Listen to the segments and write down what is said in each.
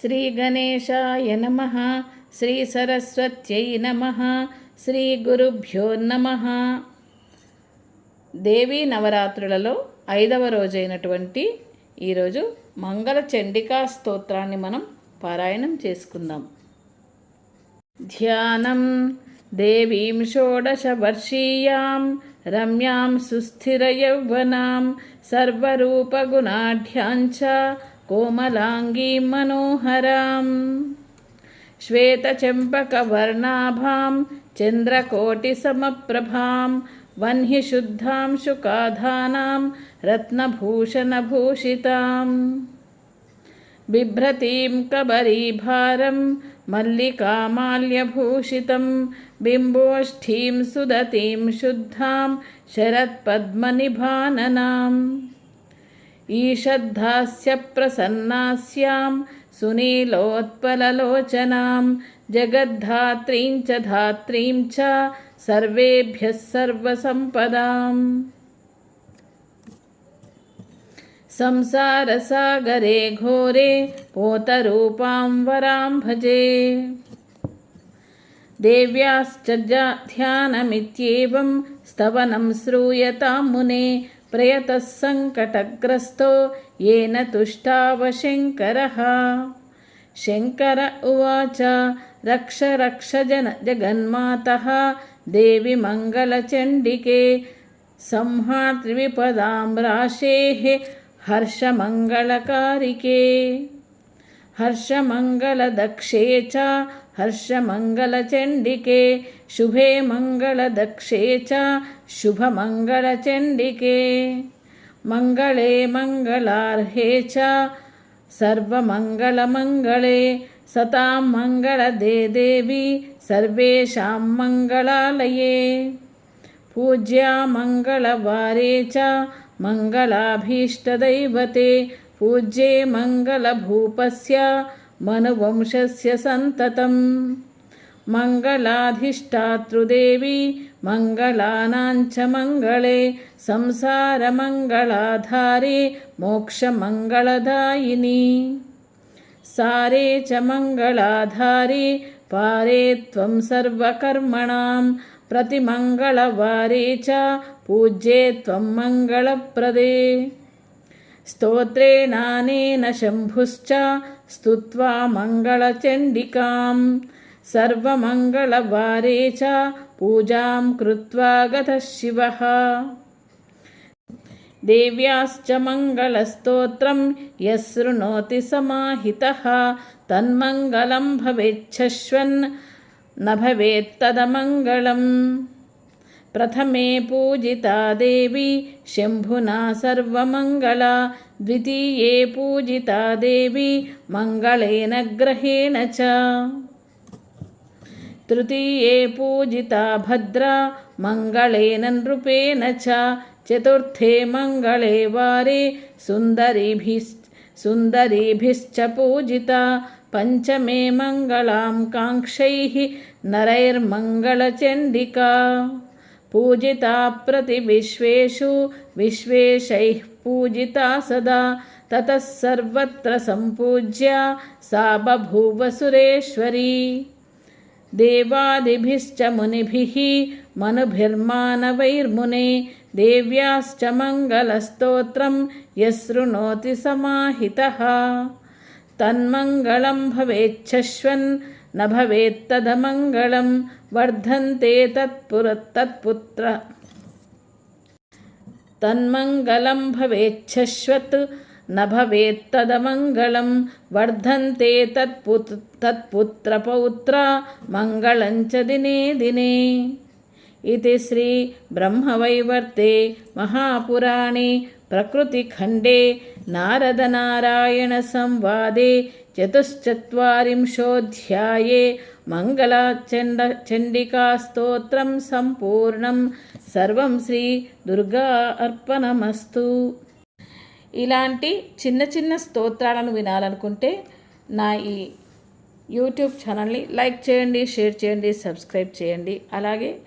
శ్రీగణేశాయ నమ. శ్రీ సరస్వత్యై నమ. శ్రీ గురుభ్యో నమ. దేవీ నవరాత్రులలో ఐదవ రోజైనటువంటి ఈరోజు మంగళ చండికా స్తోత్రాన్ని మనం పారాయణం చేసుకుందాం. ధ్యానం దేవీం షోడశవర్షీయాం రమ్యాం సుస్థిరయౌవనాం సర్వరూపగుణాఢ్యాంచ कोमलाङ्गीं मनोहरां श्वेतचम्पकवर्णाभां चन्द्रकोटिसमप्रभां वह्निशुद्धां शुकाधानां रत्नभूषणभूषिताम् बिभ्रतीं कबरीभारं मल्लिकामाल्यभूषितं बिम्बोष्ठीं सुदतीं शुद्धां शरत्पद्मनिभाननाम् ईषद्धास्य प्रसन्नास्यां सुनीलोत्पललोचनां जगद्धात्रीं च धात्रीं च सर्वेभ्यः सर्वसम्पदाम् संसारसागरे घोरे पोतरूपां वरां भजे देव्याश्च जा- ध्यानमित्येवं स्तवनं श्रूयतां मुने प्रयतः सङ्कटग्रस्तो येन तुष्टावशङ्करः शङ्कर उवाच रक्ष रक्ष जन जगन्मातः देवि मङ्गलचण्डिके संहात्रिविपदां राशेः हर्षमङ्गलकारिके हर्षमङ्गलदक्षे च हर्षमङ्गलचण्डिके शुभे मङ्गलदक्षे च शुभमङ्गलचण्डिके मङ्गले मङ्गलार्हे च सर्वमङ्गलमङ्गले सतां मङ्गलदे देवी सर्वेषां मङ्गलालये पूज्या मङ्गलवारे च मङ्गलाभीष्टदैवते पूज्ये मङ्गलभूपस्य मनुवंशस्य सन्ततम्। मङ्गलाधिष्ठातृदेवी मङ्गलानां च मङ्गले संसारमङ्गलाधारे मोक्षमङ्गलदायिनी। सारे च मङ्गलाधारे पारे त्वं सर्वकर्मणां प्रतिमङ्गलवारे च पूज्ये त्वं मङ्गलप्रदे स्तोत्रेणानेन शम्भुश्च स्तुत्वा मङ्गलचण्डिकां सर्वमङ्गलवारे च पूजां कृत्वा गतः शिवः देव्याश्च मङ्गलस्तोत्रं यः शृणोति समाहितः तन्मङ्गलं भवेच्छश्वन् न भवेत्तदमङ्गलम् प्रथमे पूजिता देवी शम्भुना सर्वमङ्गला द्वितीये पूजिता देवी मङ्गलेन ग्रहेण च तृतीये पूजिता भद्रा मङ्गलेन नृपेण च चतुर्थे मङ्गले वारे सुन्दरीभिः सुन्दरीभिश्च पूजिता पञ्चमे मङ्गलां काङ्क्षैः नरैर्मङ्गलचण्डिका पूजिता प्रतिविश्वेषु विश्वेशैः पूजिता सदा ततः सर्वत्र सम्पूज्या सा बभूव सुरेश्वरी देवादिभिश्च मुनिभिः मनुभिर्मानवैर्मुने देव्याश्च मङ्गलस्तोत्रं यः शृणोति समाहितः तन्मङ्गलं भवेच्छश्वन् न भवेत्तदमङ्गलं वर्धन्ते तन्मङ्गलं भवेच्छश्वत् न भवेत्तदमङ्गलं वर्धन्ते तत्पुत् तत्पुत्रपौत्रा मङ्गलं च दिने दिने। इति श्रीब्रह्मवैवर्ते महापुराणे प्रकृतिखण्डे नारदनारायणसंवादे चतुश्चत्वारिंशोऽध्याये मङ्गलाचण्ड चण्डिकास्तोत्रं सम्पूर्णं सर्वं శ్రీ దుర్గా అర్పణమస్తు ఇలాంటి చిన్న చిన్న స్తోత్రాలను వినాలనుకుంటే నా ఈ యూట్యూబ్ ఛానల్ని లైక్ చేయండి షేర్ చేయండి సబ్స్క్రైబ్ చేయండి అలాగే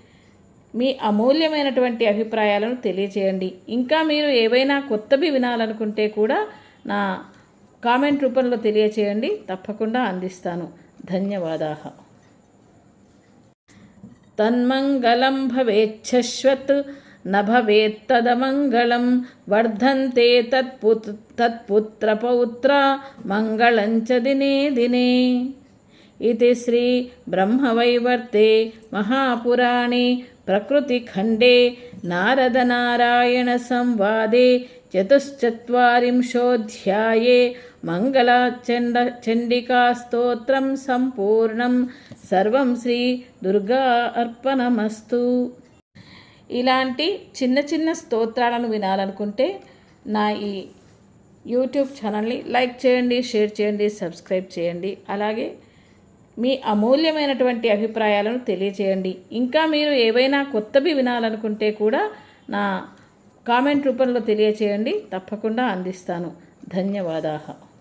మీ అమూల్యమైనటువంటి అభిప్రాయాలను తెలియచేయండి ఇంకా మీరు ఏవైనా కొత్తవి వినాలనుకుంటే కూడా నా కామెంట్ రూపంలో తెలియచేయండి. తప్పకుండా అందిస్తాను. ధన్యవాదా తన్మంగళం భవేచ్ఛశ్వత్ న భవేత్తదమంగళం వర్ధంతే తత్పుత్ తత్పుత్రపౌత్ర మంగళం చ దినే దినే. ఇది శ్రీ బ్రహ్మవైవర్తే మహాపురాణే ప్రకృతిఖండే నారదనారాయణ సంవాదే చతుశ్చత్వారింశోऽధ్యాये మంగళచండ చండికాస్తోత్రం సంపూర్ణం సర్వం శ్రీ దుర్గా అర్పణమస్తు ఇలాంటి చిన్న చిన్న స్తోత్రాలను వినాలనుకుంటే నా ఈ యూట్యూబ్ ఛానల్ని లైక్ చేయండి షేర్ చేయండి సబ్స్క్రైబ్ చేయండి. అలాగే మీ అమూల్యమైనటువంటి అభిప్రాయాలను తెలియచేయండి. ఇంకా మీరు ఏవైనా కొత్తవి వినాలనుకుంటే కూడా నా కామెంట్ రూపంలో తెలియచేయండి. తప్పకుండా అందిస్తాను. ధన్యవాదాలు.